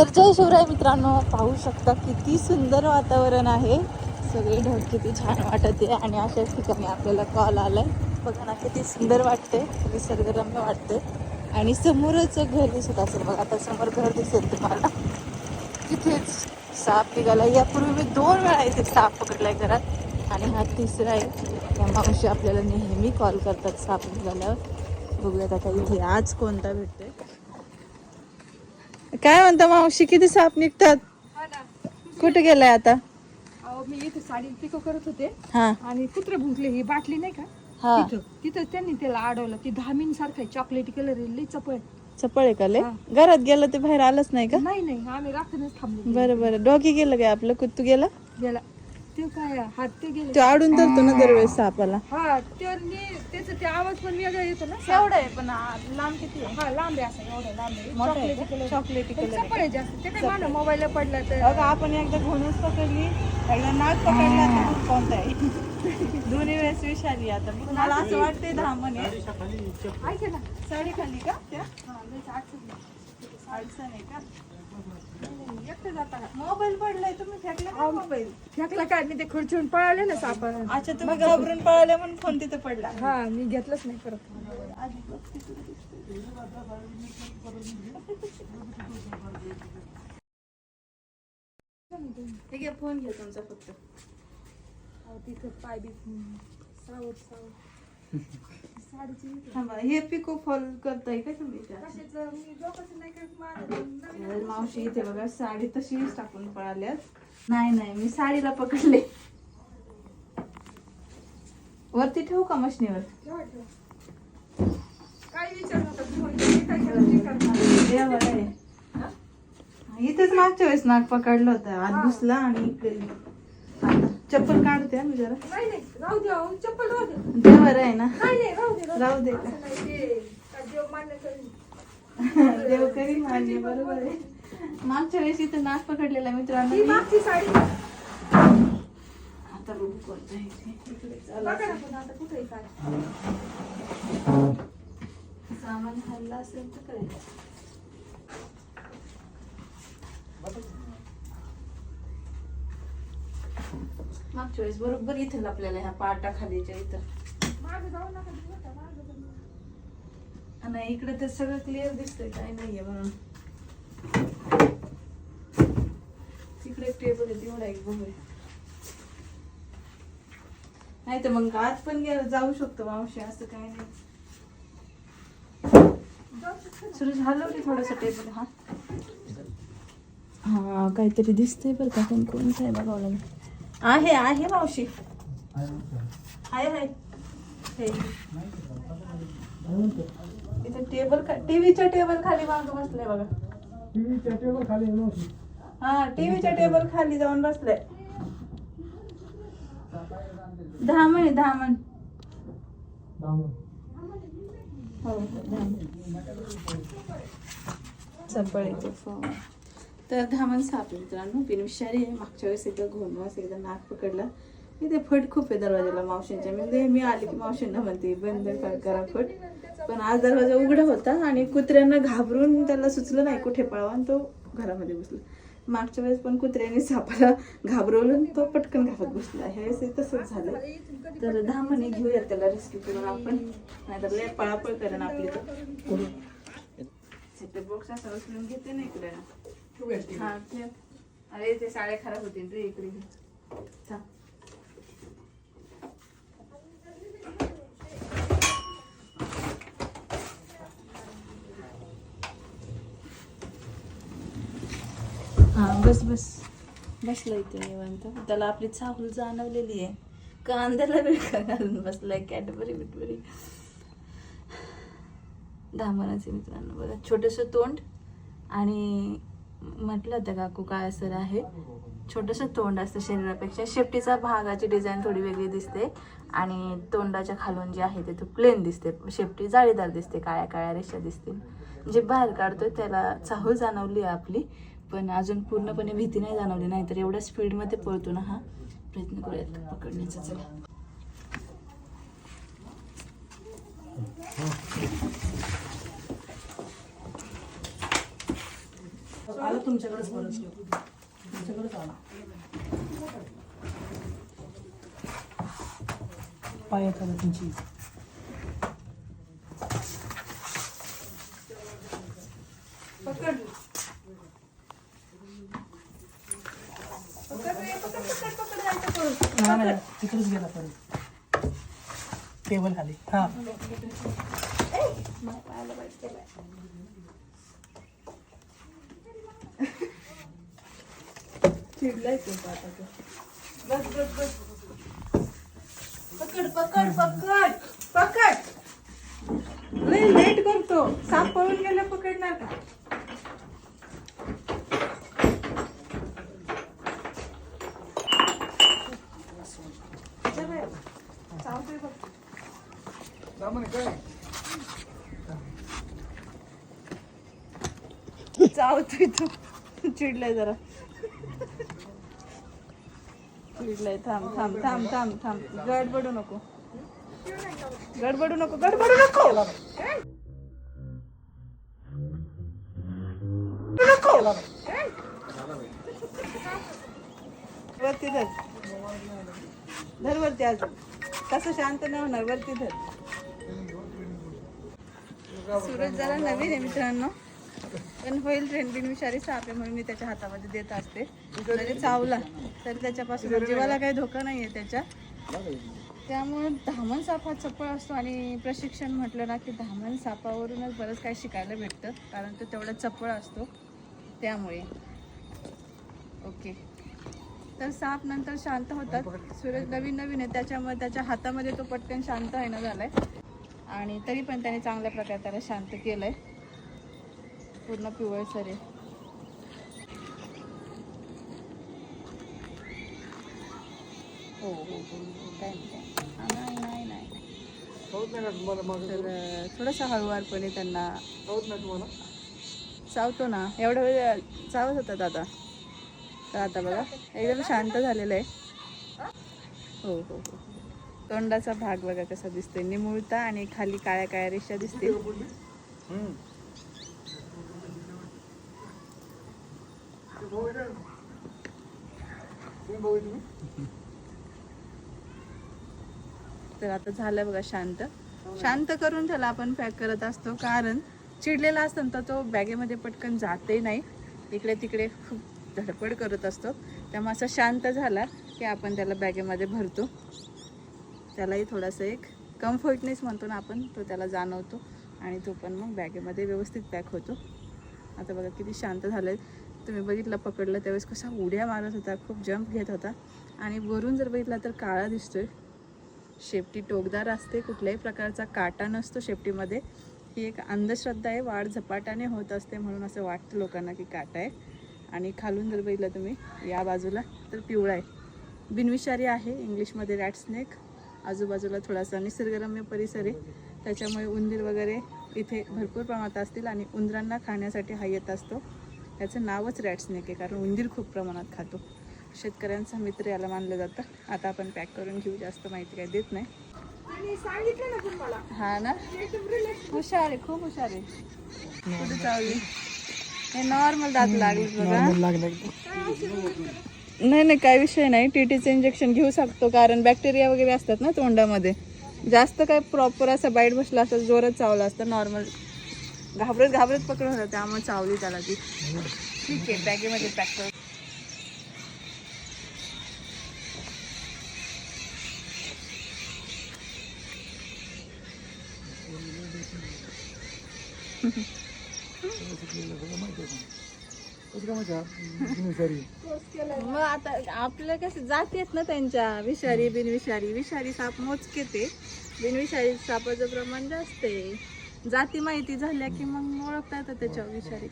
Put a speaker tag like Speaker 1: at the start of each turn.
Speaker 1: तर जय शिवराय मित्रांनो पाहू शकता किती सुंदर वातावरण आहे. सगळे ढग किती छान वाटत आहे आणि अशाच ठिकाणी आपल्याला कॉल आलाय. बघा ना किती सुंदर वाटते निसर्गरम्य वाटते आणि समोरच घर दिसत असेल बघा आता समोर घर दिसेल तुम्हाला. तिथेच साप निघाला. यापूर्वी मी दोन वेळा इथे साप पकडलाय घरात. आणि हा तिसरा आहे. त्या मावशी आपल्याला नेहमी कॉल करतात साप निघाल्यावर. बघूयात आता इथे आज कोणता भेटतोय. काय म्हणता मावशी किती साप निघतात. कुठे गेलाय आता?
Speaker 2: अहो, मी इथे साडी पिको करत होते.
Speaker 1: हा.
Speaker 2: आणि कुत्रे भुंकले ही बाटली नाही का?
Speaker 1: हा.
Speaker 2: तिथं. तिथं त्यांनी त्याला अडवलं. ती धामीन सारखं चॉकलेटी कलर लई चपळ
Speaker 1: चपळ आहे का लय
Speaker 2: हा.
Speaker 1: घरात गेलं ते बाहेर आलंच नाही का?
Speaker 2: नाही नाही. आम्ही रात्रीच थांबलो.
Speaker 1: बरं बरं. डॉगी गेलं काय आपलं? कुत्तू गेला?
Speaker 2: गेला. ते काय हात ते गेले.
Speaker 1: तो आडून धरतो ना दरवेळेस सापाला.
Speaker 2: हा त्यांनी त्याचा ते आवाज पण वेगळा येतो ना.
Speaker 1: केवढा आहे पण लांब किती आहे?
Speaker 2: हा लांब आहे असं एवढं लांब आहे.
Speaker 1: मोठा आहे
Speaker 2: चॉकलेटी
Speaker 1: का?
Speaker 2: कलर
Speaker 1: चॉकलेटी
Speaker 2: पण
Speaker 1: कलर
Speaker 2: चपळ आहे जास्त. ते काय माझ्या मोबाईलला पडला तर.
Speaker 1: अगं आपण एकदा घोणच पकडली एकदा नाक पकडला आता मग कोणता आहे. दोन्ही वेळेस विषारी आता. मला असं वाटतंय दहा म्हणे.
Speaker 2: ऐक ना.
Speaker 1: साडी खाली का? त्या
Speaker 2: हा, आहे.
Speaker 1: अडचण आहे का?
Speaker 2: एकटं जाता का?
Speaker 1: मोबाईल पडलाय तुम्ही फेकला का मोबाईल?
Speaker 2: फेकला काय मी ते खुर्चीहून पळाले ना सापा
Speaker 1: अच्छा तुम्ही घाबरून पळाले म्हणून फोन तिथे पडला.
Speaker 2: हा मी घेतलंच नाही परत.
Speaker 1: ठीक आहे फोन घ्या तुमचा फक्त.
Speaker 2: अहो, तिथं पाय बी सावध साडीची
Speaker 1: थांबा हे पिको फॉल करताय का तुम्ही मावशी इथे बघा साडी तशीच टाकून पळाल्यात. नाही नाही मी साडीला पकडले. वरती ठेवू का मशनीवर. इथेच मागच्या वेळेस नाक पकडलं होतं. आत घुसला आणि चप्पल काढते हा मी जरा.
Speaker 2: अहो, चप्पल राहू
Speaker 1: बरं आहे ना
Speaker 2: राहू दे देव मान्य करेल.
Speaker 1: देव करी मान्य बरोबर आहे मागच्या वेळेस इथं नाच पकडलेला मित्रांनो
Speaker 2: ती
Speaker 1: मी. आता बघू कोणतं आहे ते.
Speaker 2: पण आता कुठे काय
Speaker 1: सामान हल्ला असेल तर करायचं मागच्या वेळेस बरोबर इथं आपल्याला ह्या पाटा खालीच्या इथं आणि इकडे तर सगळं क्लिअर दिसतंय काय नाहीये म्हणून. तिकडे एक टेबल आहे तेवढा एक बघूया नाही तर मग आत पण जाऊ शकतो मावशी असं काही नाही. सुरू झालं की थोडस टेबल हा? हा काहीतरी दिसतंय बरं का पण कोणतं आहे बघावं लागेल. आहे आहे मावशी. आहे आहे. इथे टेबल टीव्हीच्या टेबल खाली मागं बसलाय बघा. हा टीव्हीच्या टेबल खाली जाऊन बसलाय. दहा म्हणे दहा म्हण. हो धामण चपळीचे फळ तर धामण साप आहे मित्रांनो. बिनविषारी आहे. मागच्या वेळेस एकदा घोणवास एकदा नाक पकडला. इथे फट खूप आहे दरवाजाला मावशींच्या. मी नेहमी आली की मावशींना म्हणते बंद कर करा फट. पण आज दरवाजा उघडा होता आणि कुत्र्यांना घाबरून त्याला सुचलं नाही कुठे पळावा आणि तो घरामध्ये बसला. मागच्या वेळेस पण कुत्र्याने सापाला घाबरवलं तो पटकन घाबरत बसला. ह्या वेळेस तसंच झालं तर दहा म्हणे घेऊयात त्याला रेस्क्यू करून आपण. नाहीतर लय पळापळ करेन आपली तर. बॉक्स असा उचलून घेते ना इकडे. हा ठेव. अरे ते साड्या खराब होतील रे इकडे घे. थांब. हा बस बस बसला इथे निवांत. त्याला आपली चाहूल जाणवलेली आहे. कांद्याला वेळ घालून बसलाय? कॅडबरी बिटबरी धामणाचे मित्रांनो. बघा छोटंसं तोंड आणि म्हटलं होतं काकू काय असं आहे. छोटंसं तोंड असतं शरीरापेक्षा. शेपटीचा भागाची डिझाईन थोडी वेगळी दिसते आणि तोंडाच्या खालून जे आहे ते तो प्लेन दिसते. शेपटी जाळीदार दिसते काळ्या काळ्या रेषा दिसतील. जे बाहेर काढतोय त्याला चाहूल जाणवली आहे आपली. पण अजून पूर्णपणे भीती नाही जाणवली नाही तर एवढ्या स्पीडमध्ये पळतो ना हा. प्रयत्न करूयात पकडण्याचा चला.
Speaker 3: आलं तुमच्याकडेच परत. तुमच्याकडेच आला. पाय आला तुमची.
Speaker 2: पकड रे, पकड, पकड, पकड, जायचं पळून.
Speaker 3: नाही नाही तिकडेच गेला परत टेबल खाली. हा.
Speaker 1: चिडलाय तू आता तो.
Speaker 2: बस बस बस. पकड पकड पकड पकड. लेट करतो. साप पळून गेला पकडणार का चल बाई. चावतोय बघ.
Speaker 1: चावतोय तू. चिडलाय जरा. चिडलाय. थांब थांब थांब थांब थांब. गडबडू नको. गडबडू नको गडबडू नको! वरती धर. धर वरती अजून. कसं शांत नाही होणार वरती धर. सूरज जरा नवीन आहे मित्रांनो. पण होईल ट्रेन बिनविषारी साप आहे म्हणून मी त्याच्या हातामध्ये देत असते. जरी चावला. तरी त्याच्यापासून म्हणजे जीवाला काही धोका नाही आहे त्याच्या. त्यामुळे धामण साप हा चपळ असतो आणि प्रशिक्षण म्हटलं ना की धामण सापावरूनच बरंच काही शिकायला भेटतं. कारण तो तेवढा चपळ असतो. त्यामुळे. ओके. तर साप नंतर शांत होतात. सूरज नवीन नवीन आहे. त्याच्यामुळे त्याच्या हातामध्ये तो पटकन शांत आहे ना झालाय. आणि तरी पण त्याने चांगल्या प्रकारे त्याला शांत केलंय. पूर्ण पिवळसर आहे. हो हो हो काय नाही, नाही. नाही थोडंसं हळुवारपणे त्यांना चावतो ना. एवढा वेळ चावत होता दादा. तर आता बघा एकदम शांत झालेलं आहे. हो हो हो. तोंडाचा भाग बघा कसा दिसतोय. निमुळता आणि खाली काळ्या काळ्या रेषा दिसतील. तर आता झालं बघा शांत. शांत करून त्याला आपण पॅक करत असतो कारण चिडलेला असतो तर तो बॅगेमध्ये पटकन जातही नाही. इकडे तिकडे खूप धडपड करत असतो. त्यामुळे असा शांत झाला की आपण त्याला बॅगेमध्ये भरतो. त्यालाही थोडासा एक कम्फर्टनेस म्हणतो ना आपण तो त्याला जाणवतो आणि तो पण मग बॅगेमध्ये व्यवस्थित पॅक होतो. आता बघा किती शांत झालं तुम्ही बघितलं पकडलं त्यावेळेस कसा उड्या मारत होता खूप जंप घेत होता. आणि वरून जर बघितला तर काळा दिसतोय. शेपटी टोकदार असते कुठल्याही प्रकारचा काटा नसतो शेपटीमध्ये. ही एक अंधश्रद्धा आहे वाढ झपाट्याने होत असते म्हणून असं वाटतं लोकांना की काटा आहे. आणि खालून जर बघितलं तुम्ही या बाजूला तर पिवळा आहे. बिनविषारी आहे इंग्लिशमध्ये रॅट स्नेक आजूबाजूला थोडासा निसर्गरम्य परिसर आहे. त्याच्यामुळे उंदीर वगैरे इथे भरपूर प्रमाणात असतील आणि उंदरांना खाण्यासाठी हा येत असतो. त्याचं नावच रॅट स्नेक आहे कारण उंदीर खूप प्रमाणात खातो. शेतकऱ्यांचा मित्र याला मानलं जातं. आता आपण पॅक करून घेऊ जास्त माहिती काही देत नाही.
Speaker 2: आणि सांगितलं ना पण मला.
Speaker 1: हा ना? हुशार आहे खूप हुशार आहे. कुठे चावली हे नॉर्मल दात लागले बघा.
Speaker 3: लागलं.
Speaker 1: नाही नाही काही विषय नाही. टीटीचं इंजेक्शन घेऊ शकतो कारण बॅक्टेरिया वगैरे असतात ना तोंडामध्ये. जास्त काय प्रॉपर असं बाईट बसला असं जोरात चावला असतं नॉर्मल घाबरत घाबरत पकडून होतं त्यामुळे चावली त्याला ती. ठीक आहे बॅगेमध्ये पॅक करू म्हणजे मग आता आपल्या कसं जाती आहेत ना त्यांच्या विषारी बिनविषारी. विषारी साप मोजके ते. बिनविषारी सापाचं प्रमाण जास्त आहे. जाती माहिती झाल्या की मग ओळखता येतं त्याच्यावर विषारी.